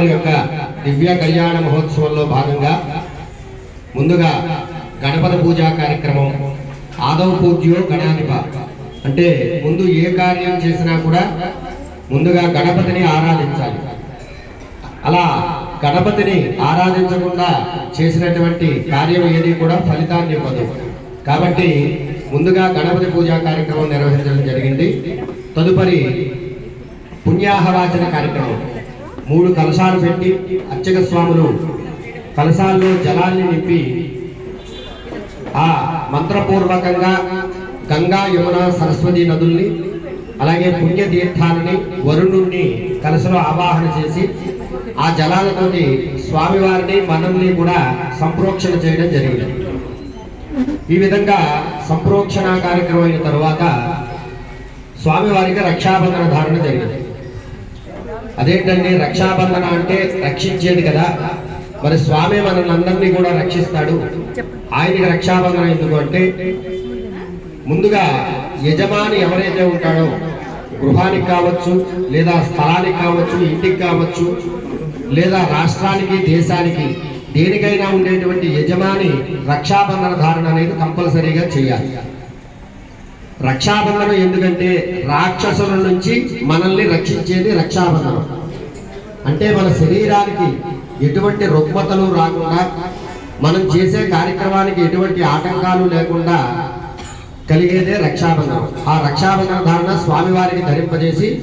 స్వామివారి యొక్క దివ్య కళ్యాణ మహోత్సవంలో భాగంగా ముందుగా గణపతి పూజా కార్యక్రమం ఆదవ పూజ్యో గణాధిప. అంటే ముందు ఏ కార్యం చేసినా కూడా ముందుగా గణపతిని ఆరాధించాలి. అలా గణపతిని ఆరాధించకుండా చేసినటువంటి కార్యం ఏది కూడా ఫలితాన్ని ఇవ్వదు. కాబట్టి ముందుగా గణపతి పూజా కార్యక్రమం నిర్వహించడం జరిగింది. తదుపరి పుణ్యాహవాచన కార్యక్రమం. మూడు కలశాలు పెట్టి అర్చక స్వాములు కలశాల్లో జలాన్ని నింపి ఆ మంత్రపూర్వకంగా గంగా యమున సరస్వతి నదుల్ని అలాగే పుణ్యతీర్థాలని వరుణుణ్ణి కలశలో ఆవాహన చేసి ఆ జలాలతోటి స్వామివారిని మనల్ని కూడా సంప్రోక్షణ చేయడం జరిగింది. ఈ విధంగా సంప్రోక్షణ కార్యక్రమం అయిన తర్వాత స్వామివారికి రక్షాబంధన ధారణ జరిగింది. అదేంటండి రక్షాబంధన అంటే రక్షించేది కదా. మరి స్వామి మనల్ని అందరినీ కూడా రక్షిస్తాడు. ఆయనకి రక్షాబంధన ఎందుకు అంటే ముందుగా యజమాని ఎవరైతే ఉంటాడో గృహానికి కావచ్చు లేదా స్థలానికి కావచ్చు ఇంటికి కావచ్చు లేదా రాష్ట్రానికి దేశానికి దేనికైనా ఉండేటువంటి యజమాని రక్షాబంధన ధారణ అనేది కంపల్సరీగా చేయాలి. రక్షాబంధనం ఎందుకంటే రాక్షసుల నుంచి మనల్ని రక్షించేది రక్షాబంధనం. అంటే మన శరీరానికి ఎటువంటి రుగ్మతలు రాకుండా మనం చేసే కార్యక్రమానికి ఎటువంటి ఆటంకాలు లేకుండా కలిగేదే రక్షాబంధనం. ఆ రక్షాబంధన ధారణ స్వామివారికి ధరింపజేసి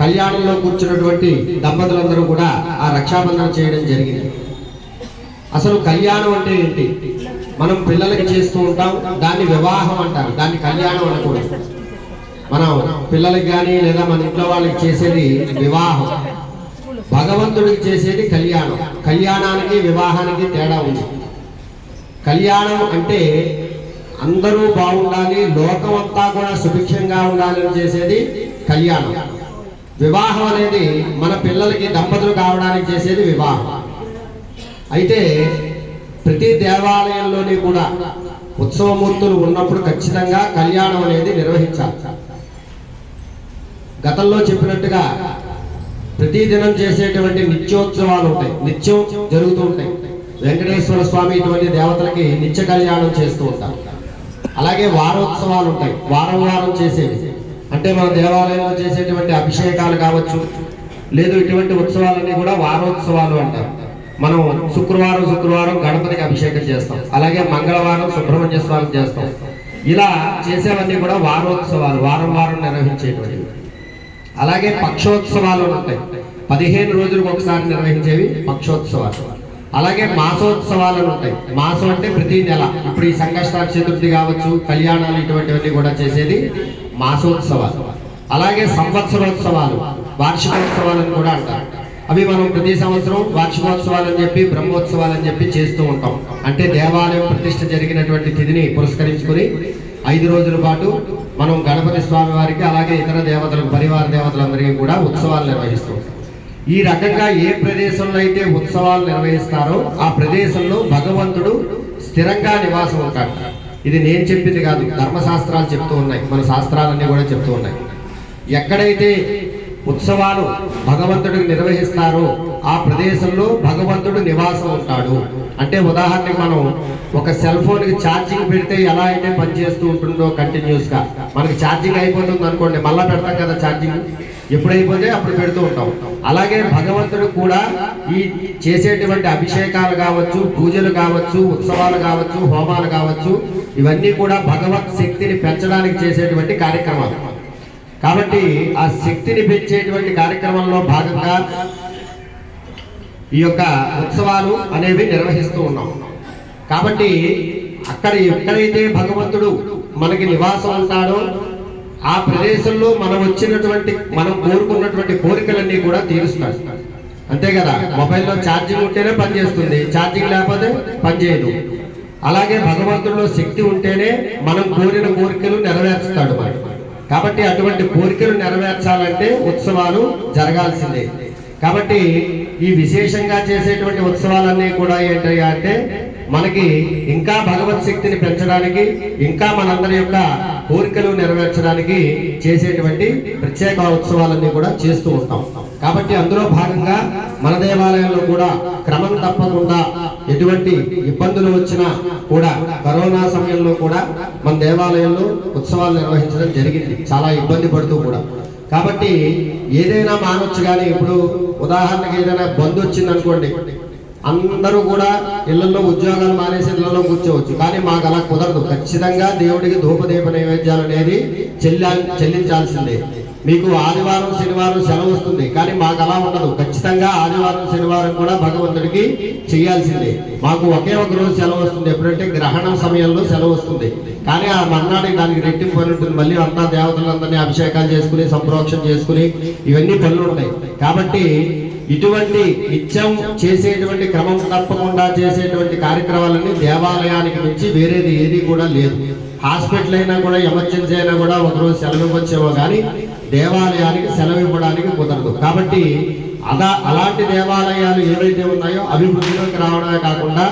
కళ్యాణంలో కూర్చున్నటువంటి దంపతులందరూ కూడా ఆ రక్షాబంధనం చేయడం జరిగింది. అసలు కళ్యాణం అంటే ఏంటి? మనం పిల్లలకి చేస్తూ ఉంటాం దాన్ని వివాహం అంటారు దాన్ని కళ్యాణం అనకూడదు. మనం పిల్లలకి కానీ లేదా మన ఇంట్లో వాళ్ళకి చేసేది వివాహం. భగవంతుడికి చేసేది కళ్యాణం. కళ్యాణానికి వివాహానికి తేడా ఉంది. కళ్యాణం అంటే అందరూ బాగుండాలి లోకం అంతా కూడా సుభిక్షంగా ఉండాలని చేసేది కళ్యాణం. వివాహం అనేది మన పిల్లలకి దంపతులు కావడానికి చేసేది వివాహం. అయితే ప్రతి దేవాలయంలోని కూడా ఉత్సవమూర్తులు ఉన్నప్పుడు ఖచ్చితంగా కళ్యాణం అనేది నిర్వహించాలి. గతంలో చెప్పినట్టుగా ప్రతి దినం చేసేటువంటి నిత్యోత్సవాలు ఉంటాయి. నిత్యం జరుగుతూ ఉంటాయి. వెంకటేశ్వర స్వామి ఇటువంటి దేవతలకి నిత్య కళ్యాణం చేస్తూ ఉంటారు. అలాగే వారోత్సవాలు ఉంటాయి. వారం వారం చేసేవి. అంటే మన దేవాలయంలో చేసేటువంటి అభిషేకాలు కావచ్చు లేదు ఇటువంటి ఉత్సవాలన్నీ కూడా వారోత్సవాలు అంటారు. మనం శుక్రవారం శుక్రవారం గణపతికి అభిషేకం చేస్తాం. అలాగే మంగళవారం సుబ్రహ్మణ్య స్వామి చేస్తాం. ఇలా చేసేవన్నీ కూడా వారోత్సవాలు వారం వారం నిర్వహించేటువంటివి. అలాగే పక్షోత్సవాలు ఉంటాయి. పదిహేను రోజులకు ఒకసారి నిర్వహించేవి పక్షోత్సవాలు. అలాగే మాసోత్సవాలు ఉంటాయి. మాసం అంటే ప్రతి నెల. ఇప్పుడు ఈ సంకష్ట చతుర్థి కావచ్చు కళ్యాణాలు ఇటువంటివన్నీ కూడా చేసేది మాసోత్సవాలు. అలాగే సంవత్సరోత్సవాలు వార్షికోత్సవాలను కూడా అంటారు. అవి మనం ప్రతి సంవత్సరం వార్షికోత్సవాలు అని చెప్పి బ్రహ్మోత్సవాలు అని చెప్పి చేస్తూ ఉంటాం. అంటే దేవాలయం ప్రతిష్ట జరిగినటువంటి తిథిని పురస్కరించుకుని ఐదు రోజుల పాటు మనం గణపతి స్వామి వారికి అలాగే ఇతర దేవతలకు పరివార దేవతలందరికీ కూడా ఉత్సవాలు నిర్వహిస్తూ ఈ రకంగా ఏ ప్రదేశంలో అయితే ఉత్సవాలు నిర్వహిస్తారో ఆ ప్రదేశంలో భగవంతుడు స్థిరంగా నివాసం ఉంటాడు. ఇది నేను చెప్పింది కాదు ధర్మశాస్త్రాలు చెప్తూ ఉన్నాయి. మన శాస్త్రాలన్నీ కూడా చెప్తూ ఉన్నాయి. ఎక్కడైతే ఉత్సవాలు భగవంతుడికి నిర్వహిస్తారు. ఆ ప్రదేశంలో భగవంతుడు నివాసం ఉంటాడు. అంటే ఉదాహరణకి మనం ఒక సెల్ ఫోన్కి ఛార్జింగ్ పెడితే ఎలా అయితే పనిచేస్తూ ఉంటుందో కంటిన్యూస్గా. మనకి ఛార్జింగ్ అయిపోతుంది అనుకోండి మళ్ళీ పెడతాం కదా ఛార్జింగ్. ఎప్పుడైపోతే అప్పుడు పెడుతూ ఉంటాం. అలాగే భగవంతుడు కూడా ఈ చేసేటువంటి అభిషేకాలు కావచ్చు పూజలు కావచ్చు ఉత్సవాలు కావచ్చు హోమాలు కావచ్చు ఇవన్నీ కూడా భగవత్ శక్తిని పెంచడానికి చేసేటువంటి కార్యక్రమాలు. కాబట్టి ఆ శక్తిని పెంచేటువంటి కార్యక్రమంలో భాగంగా ఈ యొక్క ఉత్సవాలు అనేవి నిర్వహిస్తూ ఉన్నాం. కాబట్టి అక్కడ ఎక్కడైతే భగవంతుడు మనకి నివాసం ఉంటాడో ఆ ప్రదేశంలో మనం వచ్చినటువంటి మనం కోరుకున్నటువంటి కోరికలన్నీ కూడా తీరుస్తాడు. అంతే కదా? మొబైల్లో ఛార్జింగ్ ఉంటేనే పనిచేస్తుంది ఛార్జింగ్ లేకపోతే పనిచేయదు అలాగే భగవంతుడిలో శక్తి ఉంటేనే మనం కోరిన కోరికలు నెరవేర్చుతాడు మరి. కాబట్టి అటువంటి కోరికలు నెరవేర్చాలంటే ఉత్సవాలు జరగాల్సిందే. కాబట్టి ఈ విశేషంగా చేసేటువంటి ఉత్సవాలన్నీ కూడా ఏంటయ్యా అంటే మనకి ఇంకా భగవత్ శక్తిని పెంచడానికి ఇంకా మనందరి యొక్క కోరికలు నెరవేర్చడానికి చేసేటువంటి ప్రత్యేక ఉత్సవాలన్నీ కూడా చేస్తూ ఉంటాం. కాబట్టి అందులో భాగంగా మన దేవాలయంలో కూడా క్రమం తప్పకుండా ఎటువంటి ఇబ్బందులు వచ్చినా కూడా కరోనా సమయంలో కూడా మన దేవాలయంలో ఉత్సవాలు నిర్వహించడం జరిగింది. చాలా ఇబ్బంది పడుతూ కూడా. కాబట్టి ఏదైనా మానవచ్చు కానీ ఇప్పుడు ఉదాహరణకి ఏదైనా బంద్ వచ్చిందనుకోండి అందరూ కూడా ఇళ్ళలో ఉద్యోగాలు మానేసి ఇళ్ళలో కూర్చోవచ్చు. కానీ మాకు అలా కుదరదు. ఖచ్చితంగా దేవుడికి ధూపదీప నైవేద్యాలు అనేది చెల్లా చెల్లించాల్సిందే. మీకు ఆదివారం శనివారం సెలవు వస్తుంది. కానీ మాకు అలా ఉండదు. ఖచ్చితంగా ఆదివారం శనివారం కూడా భగవంతుడికి చేయాల్సిందే. మాకు ఒకే ఒక రోజు సెలవు వస్తుంది. ఎప్పుడంటే గ్రహణం సమయంలో సెలవు వస్తుంది. కానీ ఆ మర్నాడికి దానికి రెట్టింపు పని ఉంటుంది. మళ్ళీ అంతా దేవతలందరినీ అభిషేకాలు చేసుకుని సంప్రోక్షణ చేసుకుని ఇవన్నీ పనులు ఉంటాయి. కాబట్టి ఇటువంటి నిత్యం చేసేటువంటి క్రమం తప్పకుండా చేసేటువంటి కార్యక్రమాలన్నీ దేవాలయానికి మించి వేరేది ఏది కూడా లేదు. హాస్పిటల్ అయినా కూడా ఎమర్జెన్సీ అయినా కూడా ఒకరోజు సెలవు ఇవ్వచ్చేమో కానీ దేవాలయానికి సెలవు ఇవ్వడానికి కుదరదు. కాబట్టి అలా అలాంటి దేవాలయాలు ఏవైతే ఉన్నాయో అభివృద్ధిలోకి రావడమే కాకుండా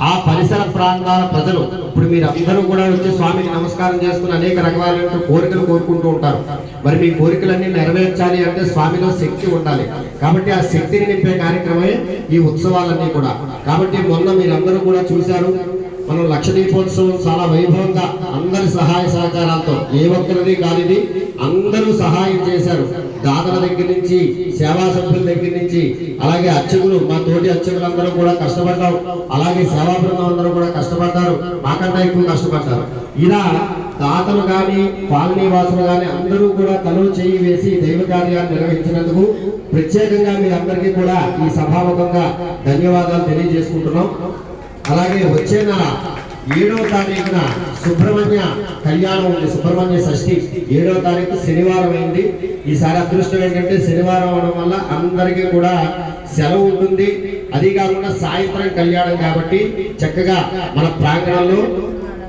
ఆ పరిసర ప్రాంతాల ప్రజలు ఇప్పుడు మీరు అందరూ కూడా వచ్చి స్వామికి నమస్కారం చేసుకుని అనేక రకాలైన కోరికలు కోరుకుంటూ ఉంటారు. మరి మీ కోరికలన్నీ నెరవేర్చాలి అంటే స్వామిలో శక్తి ఉండాలి. కాబట్టి ఆ శక్తిని నింపే కార్యక్రమమే ఈ ఉత్సవాలన్నీ కూడా. కాబట్టి మొన్న మీరందరూ కూడా చూశారు మనం లక్ష దీపోత్సవం చాలా వైభవంగా అందరి సహాయ సహకారాలతో ఏ ఒక్కరిది కానిది అందరూ సహాయం చేశారు. దాతల దగ్గర నుంచి సేవా సభ్యుల దగ్గర నుంచి అలాగే అర్చకులు మా తోటి అర్చకులందరూ కూడా కష్టపడ్డారు. అలాగే సేవా బృందం అందరూ కూడా కష్టపడ్డారు. మాకంటే ఎక్కువ కష్టపడ్డారు. ఇలా దాతలు కానీ కాలనీ వాసులు కానీ అందరూ కూడా తనువు చేయి వేసి దైవ కార్యాన్ని నిర్వహించినందుకు ప్రత్యేకంగా మీ అందరికీ కూడా ఈ సభాముఖంగా ధన్యవాదాలు తెలియజేసుకుంటున్నాం. అలాగే వచ్చే నెల ఏడవ తారీఖున సుబ్రహ్మణ్య కళ్యాణం ఉంది. సుబ్రహ్మణ్య షష్ఠి ఏడవ తారీఖు శనివారం అయింది. ఈసారి అదృష్టం ఏంటంటే శనివారం అవడం వల్ల అందరికీ కూడా సెలవు ఉంటుంది. అది కాకుండా సాయంత్రం కళ్యాణం కాబట్టి చక్కగా మన ప్రాంగణంలో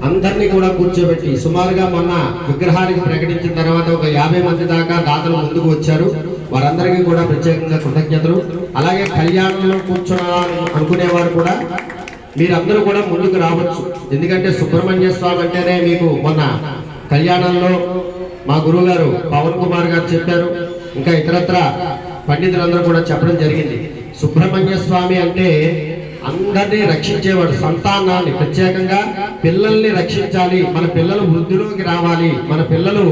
అందరినీ కూడా కూర్చోబెట్టి సుమారుగా మొన్న విగ్రహానికి ప్రకటించిన తర్వాత ఒక యాభై మంది దాకా దాతలు ముందుకు వచ్చారు. వారందరికీ కూడా ప్రత్యేకంగా కృతజ్ఞతలు. అలాగే కళ్యాణంలో కూర్చోవాలని అనుకునేవారు కూడా మీరందరూ కూడా ముందుకు రావచ్చు. ఎందుకంటే సుబ్రహ్మణ్య స్వామి అంటేనే మీకు మొన్న కళ్యాణంలో మా గురువు గారు పవన్ కుమార్ గారు చెప్పారు. ఇంకా ఇతరత్ర పండితులందరూ కూడా చెప్పడం జరిగింది. సుబ్రహ్మణ్య స్వామి అంటే అందరినీ రక్షించేవాడు సంతానాన్ని ప్రత్యేకంగా పిల్లల్ని రక్షించాలి. మన పిల్లలు వృద్ధిలోకి రావాలి. మన పిల్లలు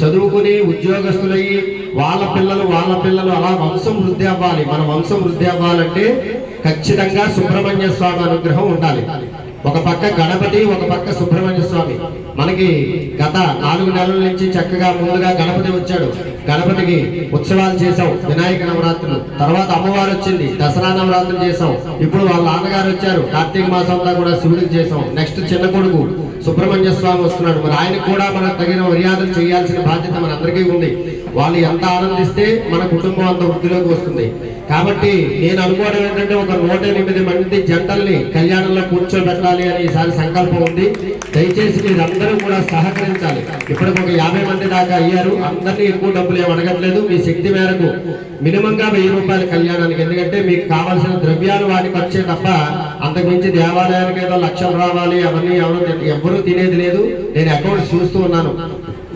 చదువుకుని ఉద్యోగస్తులయ్యి వాళ్ళ పిల్లలు వాళ్ళ పిల్లలు అలా వంశం వృద్ధి అవ్వాలి. మన వంశం వృద్ధి అవ్వాలంటే ఖచ్చితంగా సుబ్రహ్మణ్య స్వామి అనుగ్రహం ఉండాలి. ఒక పక్క గణపతి ఒక పక్క సుబ్రహ్మణ్య స్వామి. మనకి గత నాలుగు నెలల నుంచి చక్కగా ముందుగా గణపతి వచ్చాడు. గణపతికి ఉత్సవాలు చేసాం వినాయక నవరాత్రులు. తర్వాత అమ్మవారు వచ్చింది దసరా నవరాత్రులు చేసాం ఇప్పుడు వాళ్ళ నాన్నగారు వచ్చారు కార్తీక మాసంలో కూడా శివుడికి చేసాం నెక్స్ట్ చిన్న కొడుకు సుబ్రహ్మణ్య స్వామి వస్తున్నాడు. మరి ఆయన కూడా మనకు తగిన మర్యాదలు చేయాల్సిన బాధ్యత మనందరికీ ఉంది. వాళ్ళు ఎంత ఆనందిస్తే మన కుటుంబం అంత వృద్ధిలోకి వస్తుంది. కాబట్టి నేను అనుకోవడం ఏంటంటే ఒక నూట ఎనిమిది మంది జంటల్ని కళ్యాణంలో కూర్చోబెట్టాలి అని ఈసారి సంకల్పం ఉంది. దయచేసి మీరందరూ కూడా సహకరించాలి. ఇప్పటికి ఒక యాభై మంది దాకా అయ్యారు. అందరినీ ఎక్కువ డబ్బులు ఏమి అడగట్లేదు. మీ శక్తి మేరకు మినిమంగా వెయ్యి రూపాయల కళ్యాణానికి. ఎందుకంటే మీకు కావాల్సిన ద్రవ్యాలు వాటికి వచ్చే తప్ప అంతకుమించి దేవాలయానికి ఏదో లక్షలు రావాలి అవన్నీ ఎవరు ఎవ్వరూ తినేది లేదు. నేను అకౌంట్స్ చూస్తూ ఉన్నాను.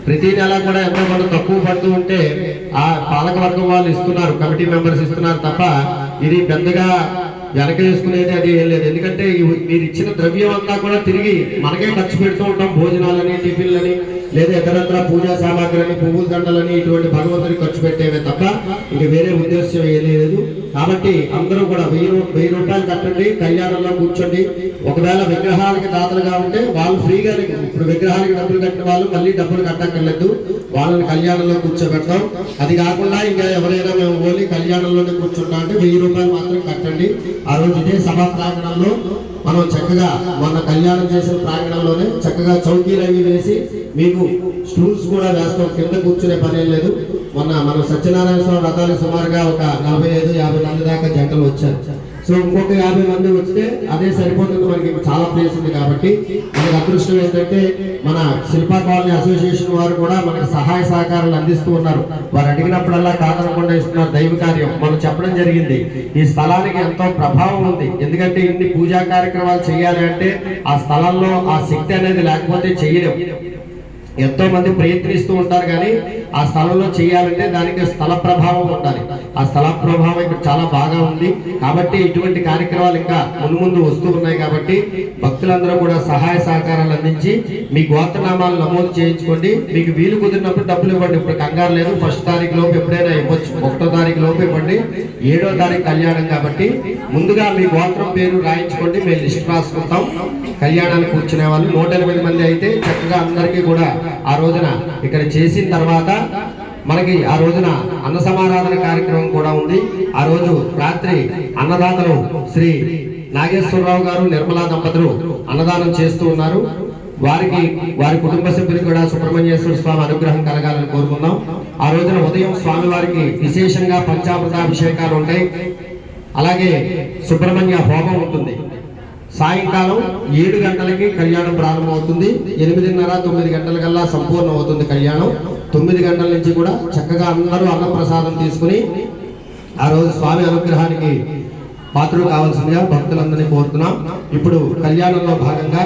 ప్రతి నెల కూడా ఎంతో కొంత తక్కువ పడుతూ ఉంటే ఆ పాలక వర్గం వాళ్ళు ఇస్తున్నారు కమిటీ మెంబర్స్ ఇస్తున్నారు తప్ప ఇది పెద్దగా వెనక చేసుకునేది అది ఏం లేదు. ఎందుకంటే మీరు ఇచ్చిన ద్రవ్యం అంతా కూడా తిరిగి మనకే ఖర్చు పెడుతూ ఉంటాం. భోజనాలని టిఫిన్లని లేదా ఇతరత్ర పూజా సామాగ్రిని పువ్వుల దండలని ఇటువంటి భగవంతుని ఖర్చు పెట్టేవే తప్ప ఇంక వేరే ఉద్దేశం ఏం లేదు. కాబట్టి అందరూ కూడా వెయ్యి రూ- వెయ్యి రూపాయలు కట్టండి కళ్యాణంలో కూర్చోండి. ఒకవేళ విగ్రహాలకి దాతలుగా ఉంటే వాళ్ళు ఫ్రీగా ఇప్పుడు విగ్రహానికి డబ్బులు కట్టిన వాళ్ళు మళ్ళీ డబ్బులు కట్టక్కర్లేదు. వాళ్ళని కళ్యాణంలో కూర్చోబెడతాం. అది కాకుండా ఇంకా ఎవరైనా మేము ఓన్లీ కళ్యాణంలోనే కూర్చుంటాం అంటే వెయ్యి రూపాయలు మాత్రం కట్టండి. ఆ రోజు ఇదే సభా ప్రాంగణంలో మనం చక్కగా మొన్న కళ్యాణం చేసిన ప్రాంగణంలోనే చక్కగా చౌకీలు అవి వేసి మీకు స్టూల్స్ కూడా వేస్తాం. కింద కూర్చునే పని లేదు. మొన్న మన సత్యనారాయణ స్వామి రథాలకు సుమారుగా ఒక నలభై ఐదు యాభై మంది దాకా జంటలు వచ్చారు. సో ఇంకొక యాభై మంది వస్తే అదే సరిపోతుంది మనకి. చాలా ప్లేస్ ఉంది కాబట్టి మనకి అదృష్టం ఏంటంటే మన శిల్పా కాలనీ అసోసియేషన్ వారు కూడా మనకి సహాయ సహకారాలు అందిస్తూ ఉన్నారు. వారు అడిగినప్పుడల్లా కాదనకుండా ఇస్తున్నారు దైవ కార్యం. మనం చెప్పడం జరిగింది. ఈ స్థలానికి ఎంతో ప్రభావం ఉంది. ఎందుకంటే ఇన్ని పూజా కార్యక్రమాలు చేయాలి అంటే ఆ స్థలంలో ఆ శక్తి అనేది లేకపోతే చేయలేం. ఎంతో మంది ప్రయత్నిస్తూ ఉంటారు కానీ ఆ స్థలంలో చేయాలంటే దానికి స్థల ప్రభావం ఉండాలి. ఆ స్థల ప్రభావం ఇక్కడ చాలా బాగా ఉంది. కాబట్టి ఇటువంటి కార్యక్రమాలు ఇంకా ముందు ముందు వస్తూ ఉన్నాయి కాబట్టి భక్తులందరూ కూడా సహాయ సహకారాలు అందించి మీ గోత్రనామాలు నమోదు చేయించుకోండి. మీకు వీలు కుదిరినప్పుడు డబ్బులు ఇవ్వండి. ఇప్పుడు కంగారు లేదు. ఫస్ట్ తారీఖు లోపు ఎప్పుడైనా ఇవ్వచ్చు. ఒకటో తారీఖు లోపు ఇవ్వండి. ఏడో తారీఖు కళ్యాణం కాబట్టి ముందుగా మీ గోత్రం పేరు రాయించుకోండి. మేము లిస్ట్ రాసుకుంటాం. కళ్యాణానికి కూర్చునే వాళ్ళు. నూట ఎనిమిది మంది అయితే చక్కగా అందరికీ కూడా ఆ రోజున ఇక్కడ చేసిన తర్వాత మనకి ఆ రోజున అన్న సమారాధన కార్యక్రమం కూడా ఉంది. ఆ రోజు రాత్రి అన్నదాతలు శ్రీ నాగేశ్వరరావు గారు నిర్మలా దంపతులు అన్నదానం చేస్తూ ఉన్నారు. వారికి వారి కుటుంబ సభ్యులు కూడా సుబ్రహ్మణ్యేశ్వర స్వామి అనుగ్రహం కలగాలని కోరుకుందాం. ఆ రోజున ఉదయం స్వామి వారికి విశేషంగా పంచామృతాభిషేకాలు ఉంటాయి. అలాగే సుబ్రహ్మణ్య హోమం ఉంటుంది. సాయంకాలం ఏడు గంటలకి కళ్యాణం ప్రారంభమవుతుంది. ఎనిమిదిన్నర తొమ్మిది గంటల కల్లా సంపూర్ణం అవుతుంది కళ్యాణం. తొమ్మిది గంటల నుంచి కూడా చక్కగా అందరూ అన్నప్రసాదం తీసుకుని ఆ రోజు స్వామి అనుగ్రహానికి పాత్రలు కావాల్సిందిగా భక్తులందరినీ కోరుతున్నాం. ఇప్పుడు కళ్యాణంలో భాగంగా